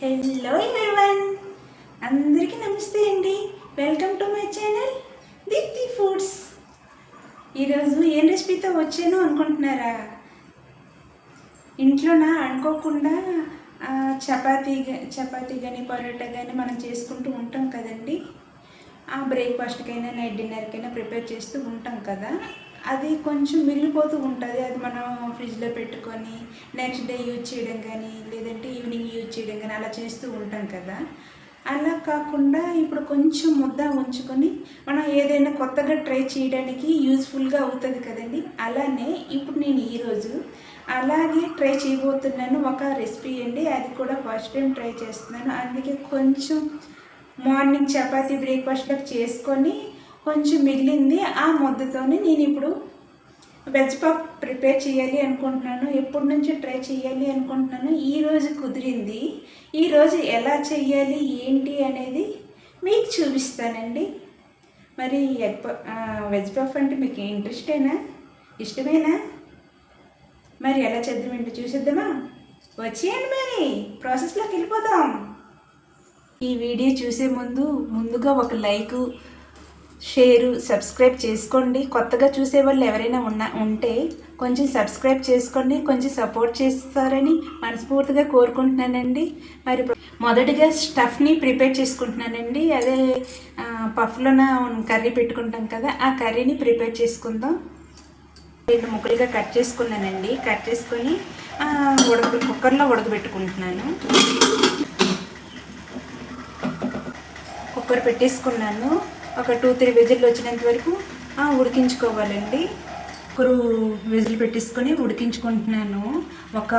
Hello everyone అందరికీ నమస్తే అండి. Welcome to my channel Deepthi foods ఈరోజు ఏం రెసిపీతో వచ్చాను అనుకుంటున్నారా? ఇంట్లోనా అనుకోకుండా చపాతీ చపాతీ కానీ పరోటా కానీ మనం చేసుకుంటూ ఉంటాం కదండి. ఆ బ్రేక్ఫాస్ట్కైనా నైట్ డిన్నర్కైనా ప్రిపేర్ చేస్తూ ఉంటాం కదా. అది కొంచెం మిగిలిపోతూ ఉంటుంది. అది మనం ఫ్రిడ్జ్లో పెట్టుకొని నెక్స్ట్ డే యూజ్ చేయడం కానీ లేదంటే ఈవినింగ్ యూజ్ చేయడం కానీ అలా చేస్తూ ఉంటాం కదా. అలా కాకుండా ఇప్పుడు కొంచెం ముద్ద ఉంచుకొని మనం ఏదైనా కొత్తగా ట్రై చేయడానికి యూజ్ఫుల్గా అవుతుంది కదండి. అలానే ఇప్పుడు నేను ఈరోజు అలాగే ట్రై చేయబోతున్నాను. ఒక రెసిపీ అండి. అది కూడా ఫస్ట్ టైం ట్రై చేస్తున్నాను. అందుకే కొంచెం మార్నింగ్ చపాతీ బ్రేక్ఫాస్ట్లోకి చేసుకొని కొంచెం మిగిలింది. ఆ ముద్దతోనే నేను ఇప్పుడు వెజ్ పఫ్ ప్రిపేర్ చేయాలి అనుకుంటున్నాను ఎప్పటి నుంచో ట్రై చేయాలి అనుకుంటున్నాను ఈ రోజు కుదిరింది. ఈరోజు ఎలా చేయాలి ఏంటి అనేది మీకు చూపిస్తానండి. మరి ఎగ్ ప- వెజ్ పఫ్ అంటే మీకు ఇంట్రెస్టేనా ఇష్టమేనా? మరి ఎలా చేద్దామంటే చూసేద్దామా? వచ్చేయండి మరి ప్రాసెస్లోకి వెళ్ళిపోదాం. ఈ వీడియో చూసే ముందు ముందుగా ఒక లైక్ షేరు సబ్స్క్రైబ్ చేసుకోండి. కొత్తగా చూసే వాళ్ళు ఎవరైనా ఉన్న ఉంటే కొంచెం సబ్స్క్రైబ్ చేసుకోండి. కొంచెం సపోర్ట్ చేస్తారని మనస్ఫూర్తిగా కోరుకుంటున్నానండి. మరి మొదటిగా స్టఫ్ని ప్రిపేర్ చేసుకుంటున్నానండి. అదే పఫ్లోన కర్రీ పెట్టుకుంటాం కదా ఆ కర్రీని ప్రిపేర్ చేసుకుందాం. రెండు ముక్కలుగా కట్ చేసుకున్నానండి. కట్ చేసుకొని ఉడక కుక్కర్లో ఉడకబెట్టుకుంటున్నాను. కుక్కర్ పెట్టేసుకున్నాను. ఒక టూ త్రీ విజిల్ వచ్చినంత వరకు ఉడికించుకోవాలండి. కుక్కరు విజిల్ పెట్టేసుకొని ఉడికించుకుంటున్నాను. ఒక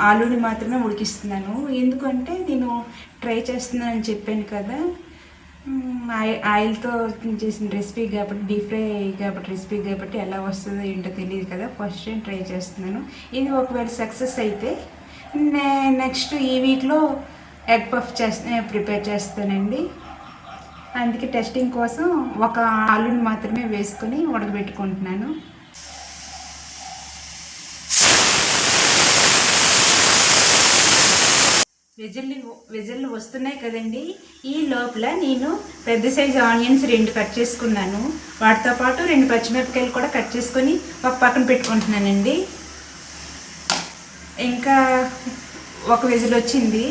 ఆలూని మాత్రమే ఉడికిస్తున్నాను. ఎందుకంటే నేను ట్రై చేస్తున్నానని చెప్పాను కదా. ఆయి- ఆయిల్తో చేసిన రెసిపీ కాబట్టి డీప్ ఫ్రై కాబట్టి రెసిపీ కాబట్టి ఎలా వస్తుందో ఏంటో తెలియదు కదా. ఫస్ట్ టైం ట్రై చేస్తున్నాను. ఇది ఒకవేళ సక్సెస్ అయితే నే- నెక్స్ట్ ఈ వీక్లో ఎగ్ పఫ్ చేస్తా ప్రిపేర్ చేస్తానండి. అందుకే టెస్టింగ్ కోసం ఒక ఆలుని మాత్రమే వేసుకొని ఉడకబెట్టుకుంటున్నాను. విజిల్లు విజిల్లు వస్తున్నాయి కదండి. ఈ లోపల నేను పెద్ద సైజు ఆనియన్స్ రెండు కట్ చేసుకున్నాను. వాటితో పాటు రెండు పచ్చిమిరపకాయలు కూడా కట్ చేసుకొని ఒక పక్కన పెట్టుకుంటున్నానండి. ఇంకా ఒక విజిల్ వచ్చింది.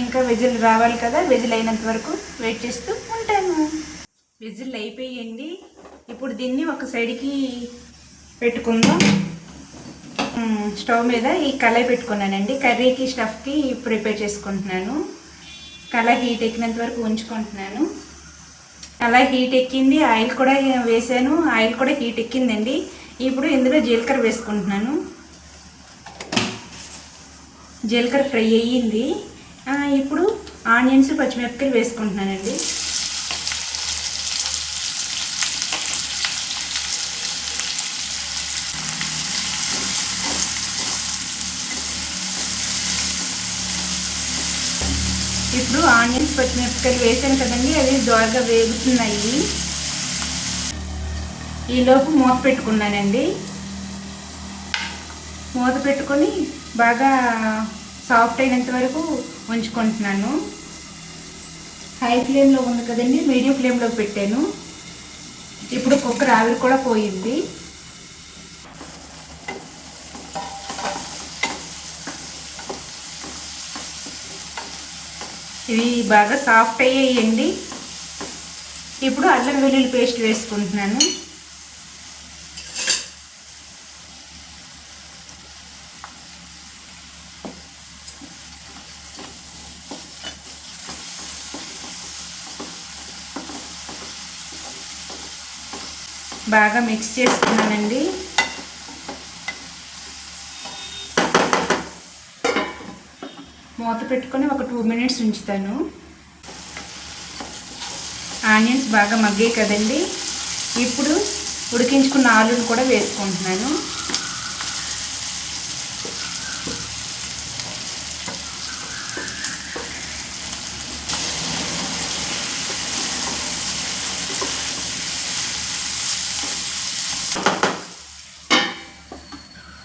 ఇంకా విజిల్ రావాలి కదా విజిల్ అయినంత వరకు వెయిట్ చేస్తూ ఉంటాను విజిల్ అయిపోయింది. ఇప్పుడు దీన్ని ఒక సైడ్కి పెట్టుకుందాం. స్టవ్ మీద ఈ కళాయి పెట్టుకున్నానండి. కర్రీకి స్టఫ్కి ప్రిపేర్ చేసుకుంటున్నాను. కళాయి హీట్ ఎక్కినంత వరకు ఉంచుకుంటున్నాను. అలా హీట్ ఎక్కింది. ఆయిల్ కూడా వేసాను. ఆయిల్ కూడా హీట్ ఎక్కిందండి. ఇప్పుడు ఇందులో జీలకర్ర వేసుకుంటున్నాను. జీలకర్ర ఫ్రై అయ్యింది. ఇప్పుడు ఆనియన్స్ పచ్చిమిరపకాయలు వేసుకుంటున్నానండి ఇప్పుడు ఆనియన్స్ పచ్చిమిరపకాయలు వేసాను కదండి అవి దోరగా వేగుతున్నాయి. ఈలోపు మూత పెట్టుకున్నానండి. మూత పెట్టుకొని బాగా సాఫ్ట్ అయినంత వరకు ఉంచుకుంటున్నాను. హై ఫ్లేమ్లో ఉంది కదండి మీడియం ఫ్లేమ్లో పెట్టాను. ఇప్పుడు కుక్కర్ ఆవిరి కూడా పోయింది. ఇవి బాగా సాఫ్ట్ అయ్యాయండి. ఇప్పుడు అల్లం వెల్లుల్లి పేస్ట్ వేసుకుంటున్నాను. బాగా మిక్స్ చేసుకున్నానండి. మూత పెట్టుకొని ఒక టూ మినిట్స్ ఉంచుతాను. ఆనియన్స్ బాగా మగ్గాయి కదండి. ఇప్పుడు ఉడికించుకున్న ఆలుని కూడా వేసుకుంటున్నాను.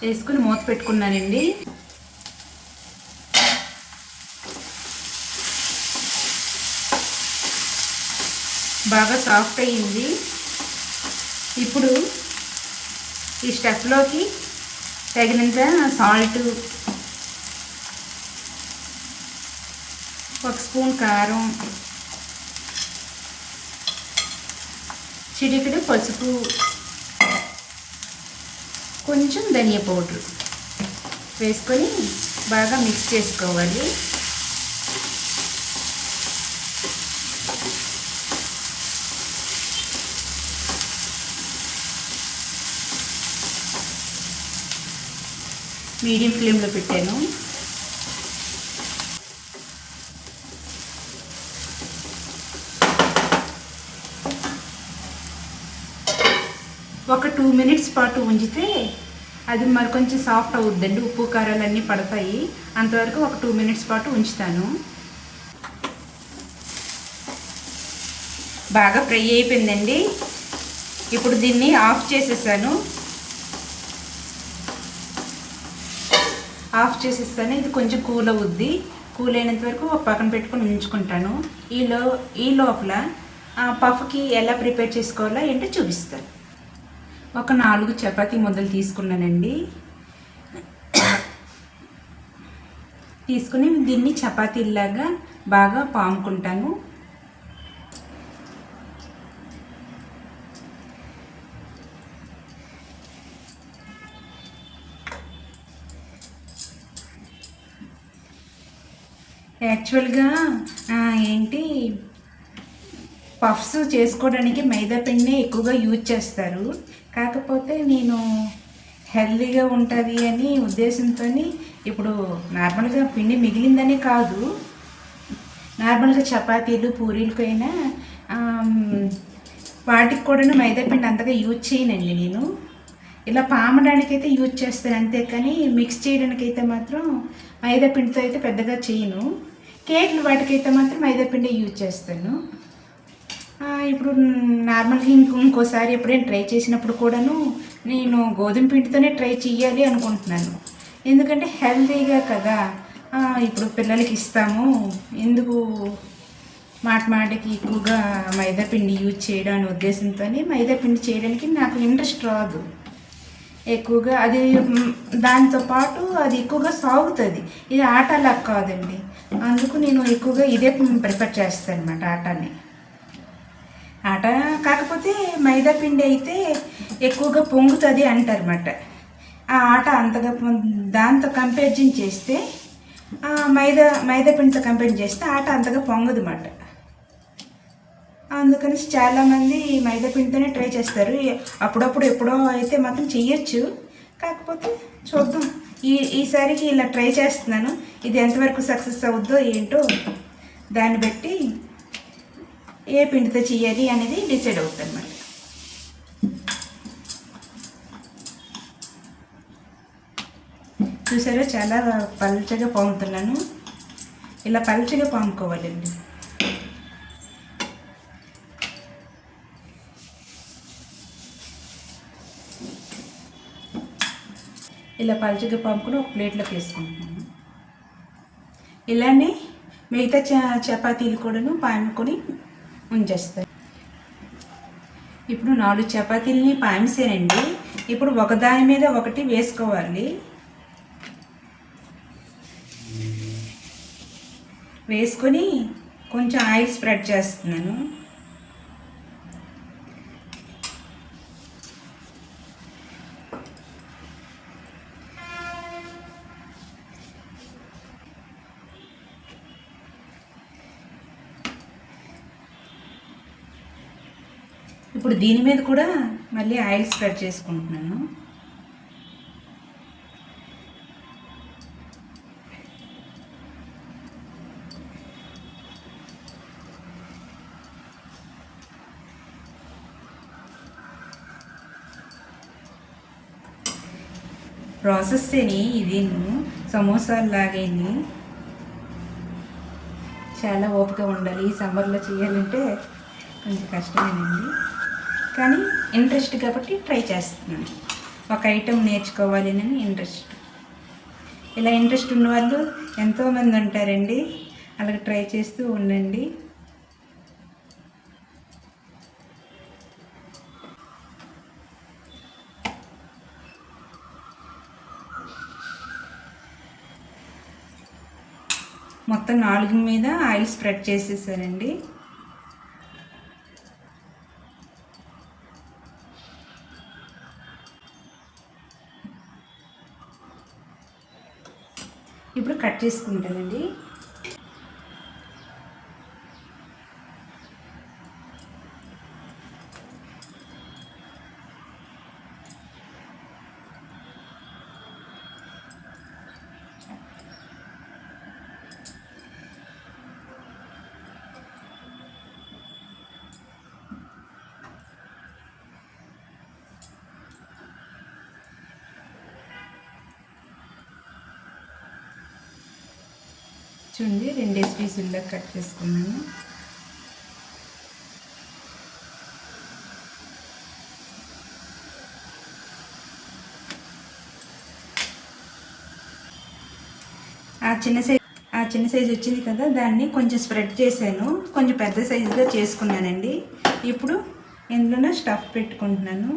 వేసుకుని మూత పెట్టుకున్నానండి. బాగా సాఫ్ట్ అయ్యింది. ఇప్పుడు ఈ స్టెప్లోకి తగినంత సాల్ట్ ఒక స్పూన్ కారం చిటికెడు పసుపు కొంచెం ధనియా పౌడర్ వేసుకొని బాగా మిక్స్ చేసుకోవాలి. మీడియం ఫ్లేమ్లో పెట్టాను. ఒక టూ మినిట్స్ పాటు ఉంచితే అది మరి కొంచెం సాఫ్ట్ అవుద్దండి. ఉప్పు కారాలు అన్నీ పడతాయి. అంతవరకు ఒక టూ మినిట్స్ పాటు ఉంచుతాను. బాగా ఫ్రై అయిపోయిందండి. ఇప్పుడు దీన్ని ఆఫ్ చేసేసాను. ఆఫ్ చేసేస్తాను. ఇది కొంచెం కూల్ అవుద్ది కూల్ అయినంత వరకు పక్కన పెట్టుకొని ఉంచుకుంటాను. ఈలో ఈ లోపల పఫ్కి ఎలా ప్రిపేర్ చేసుకోవాలో ఏంటో చూపిస్తాను. ఒక నాలుగు చపాతీ ముద్దలు తీసుకున్నానండి. తీసుకుని దీన్ని చపాతీలాగా బాగా పాముకుంటాను. యాక్చువల్గా ఏంటి పఫ్స్ చేసుకోవడానికి మైదా పిండినే ఎక్కువగా యూజ్ చేస్తారు. కాకపోతే నేను హెల్దీగా ఉంటుంది అని ఉద్దేశంతో ఇప్పుడు నార్మల్గా పిండి మిగిలిందని కాదు. నార్మల్గా చపాతీలు పూరీలకైనా వాటికి కూడా మైదా పిండి అంతగా యూజ్ చేయనండి నేను. ఇలా పామడానికైతే యూజ్ చేస్తాను అంతేకాని మిక్స్ చేయడానికైతే మాత్రం మైదా పిండితో అయితే పెద్దగా చేయను. కేక్లు వాటికైతే మాత్రం మైదా పిండి యూజ్ చేస్తాను. ఇప్పుడు నార్మల్గా ఇంకో ఇంకోసారి ఎప్పుడైనా ట్రై చేసినప్పుడు కూడాను నేను గోధుమ పిండితోనే ట్రై చేయాలి అనుకుంటున్నాను. ఎందుకంటే హెల్తీగా కదా. ఇప్పుడు పిల్లలకి ఇస్తాము. ఎందుకు మాట మాటకి ఎక్కువగా మైదా పిండి యూజ్ చేయడం అనే ఉద్దేశంతో మైదా పిండి చేయడానికి నాకు ఇంట్రెస్ట్ రాదు. ఎక్కువగా అది దాంతోపాటు అది ఎక్కువగా సాగుతుంది. ఇది ఆటలా కాదండి. అందుకు నేను ఎక్కువగా ఇదే ప్రిఫర్ చేస్తాను అనమాట ఆటని. ఆట కాకపోతే మైదా పిండి అయితే ఎక్కువగా పొంగుతుంది అంటారన్నమాట. ఆ ఆట అంతగా దాంతో కంపారిజన్ చేస్తే మైదా మైదా పిండితో కంపేర్ చేస్తే ఆట అంతగా పొంగదు అన్నమాట అందుకని చాలామంది మైదా పిండితోనే ట్రై చేస్తారు. అప్పుడప్పుడు ఎప్పుడో అయితే మాత్రం చెయ్యొచ్చు. కాకపోతే చూద్దాం. ఈ ఈసారికి ఇలా ట్రై చేస్తున్నాను. ఇది ఎంతవరకు సక్సెస్ అవుద్దో ఏంటో దాన్ని బట్టి ఏ పిండితో చేయాలి అనేది డిసైడ్ అవుతుంది అన్నమాట చూసారో? చాలా పల్చగా పాముతున్నాను. ఇలా పల్చగా పాముకోవాలండి. ఇలా పలుచగా పంపుకుని ఒక ప్లేట్లోకి వేసుకుంటున్నాను. ఇలానే మిగతా చ చపాతీలు కూడాను పాముకొని ఉంచేస్తాను. ఇప్పుడు నాలుగు చపాతీలని పామిసానండి ఇప్పుడు ఒకదాని మీద ఒకటి వేసుకోవాలి. వేసుకొని కొంచెం ఆయిల్ స్ప్రెడ్ చేస్తున్నాను. ఇప్పుడు దీని మీద కూడా మళ్ళీ ఆయిల్ స్ప్రెడ్ చేసుకుంటున్నాను. ప్రాసెస్ అని ఇది సమోసాలు లాగేని. చాలా ఓపిక ఉండాలి ఈ సమ్మర్లో చేయాలంటే కొంచెం కష్టమేనండి. కానీ ఇంట్రెస్ట్ కాబట్టి ట్రై చేస్తున్నాను. ఒక ఐటెం నేర్చుకోవాలి అని ఇంట్రెస్ట్ ఇలా ఇంట్రెస్ట్ ఉన్న వాళ్ళు ఎంతోమంది ఉంటారండి. అలాగే ట్రై చేస్తూ ఉండండి. మొత్తం నాలుగు మీద ఆయిల్ స్ప్రెడ్ చేసేసారండి కట్ చేసుకుంటానండి. చూడండి రెండేసి పీసుల్లో కట్ చేసుకున్నాను. ఆ చిన్న సైజ్ ఆ చిన్న సైజు వచ్చింది కదా దాన్ని కొంచెం స్ప్రెడ్ చేశాను. కొంచెం పెద్ద సైజుగా చేసుకున్నానండి. ఇప్పుడు ఇందులో స్టఫ్ పెట్టుకుంటున్నాను.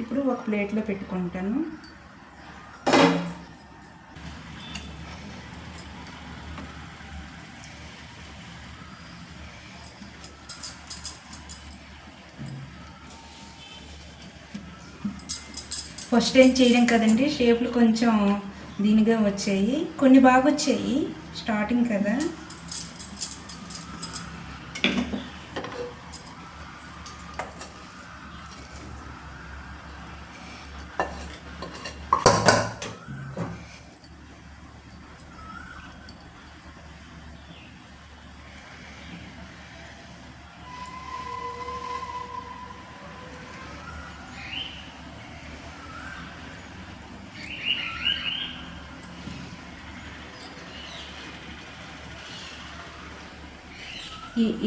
ఇప్పుడు ఒక ప్లేట్లో పెట్టుకుంటాను. ఫస్ట్ టైం చేయడం కదండి షేప్లు కొంచెం దీనిగా వచ్చాయి. కొన్ని బాగా వచ్చాయి స్టార్టింగ్ కదా.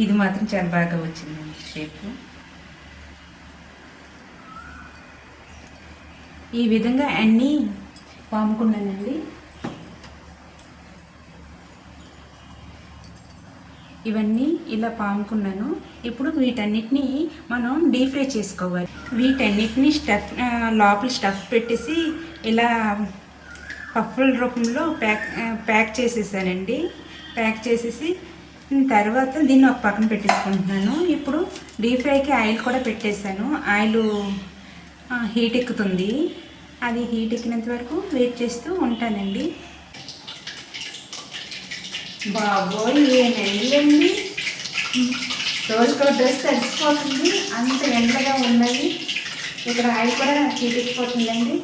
ఇది మాత్రం చాలా బాగా వచ్చిందండి షేప్ ఈ విధంగా అన్నీ పాముకున్నానండి ఇవన్నీ ఇలా పాముకున్నాను ఇప్పుడు వీటన్నిటిని మనం డీప్ ఫ్రై చేసుకోవాలి. వీటన్నిటిని స్టఫ్ లోపల స్టఫ్ పెట్టేసి ఇలా పప్పుల రూపంలో ప్యాక్ ప్యాక్ చేసేసానండి. ప్యాక్ చేసేసి తర్వాత దీన్ని ఒక పక్కన పెట్టేసుకుంటున్నాను. ఇప్పుడు డీప్ ఫ్రైకి ఆయిల్ కూడా పెట్టేశాను. ఆయిల్ హీట్ ఎక్కుతుంది. అది హీట్ ఎక్కినంత వరకు వెయిట్ చేస్తూ ఉంటానండి. బాబోయ్ ఏం రోజుకో డ్రెస్ తడిసిపోతుంది. అంత ఎండగా ఉన్నది. ఇక్కడ ఆయిల్ కూడా హీట్ ఎక్కిపోతుందండి.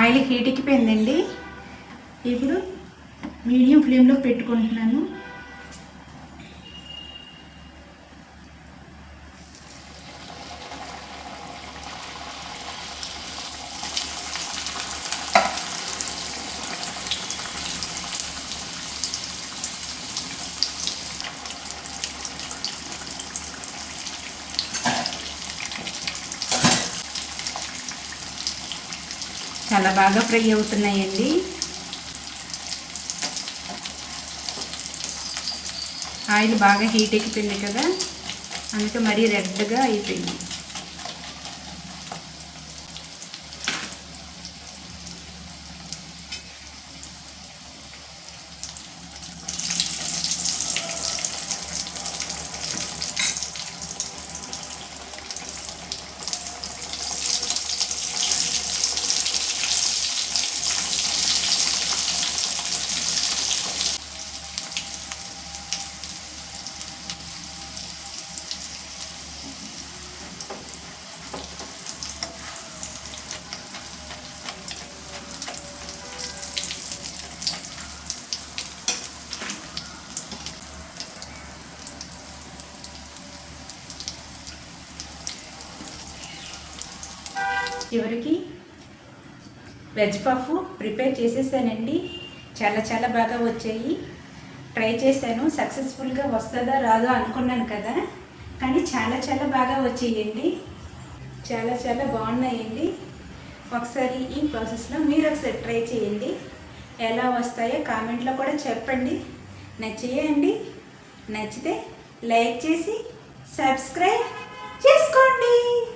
ఆయిల్ హీట్ ఎక్కిపోయిందండి. ఇప్పుడు మీడియం ఫ్లేమ్లో పెట్టుకుంటున్నాను. చాలా బాగా ఫ్రై అవుతున్నాయండి. ఆయిల్ బాగా హీట్ ఎక్కిపోయింది కదా అందుకే మరీ రెడ్గా అయిపోయింది. చివరికి వెజ్ పఫ్ ప్రిపేర్ చేసేసానండి. చాలా చాలా బాగా వచ్చాయి. ట్రై చేశాను. సక్సెస్ఫుల్గా వస్తుందా రాదో అనుకున్నాను కదా. కానీ చాలా చాలా బాగా వచ్చాయండి. చాలా చాలా బాగున్నాయండి. ఒకసారి ఈ ప్రాసెస్లో మీరు ఒకసారి ట్రై చేయండి. ఎలా వస్తాయో కామెంట్లో కూడా చెప్పండి. నచ్చేయండి నచ్చితే లైక్ చేసి సబ్స్క్రైబ్ చేసుకోండి.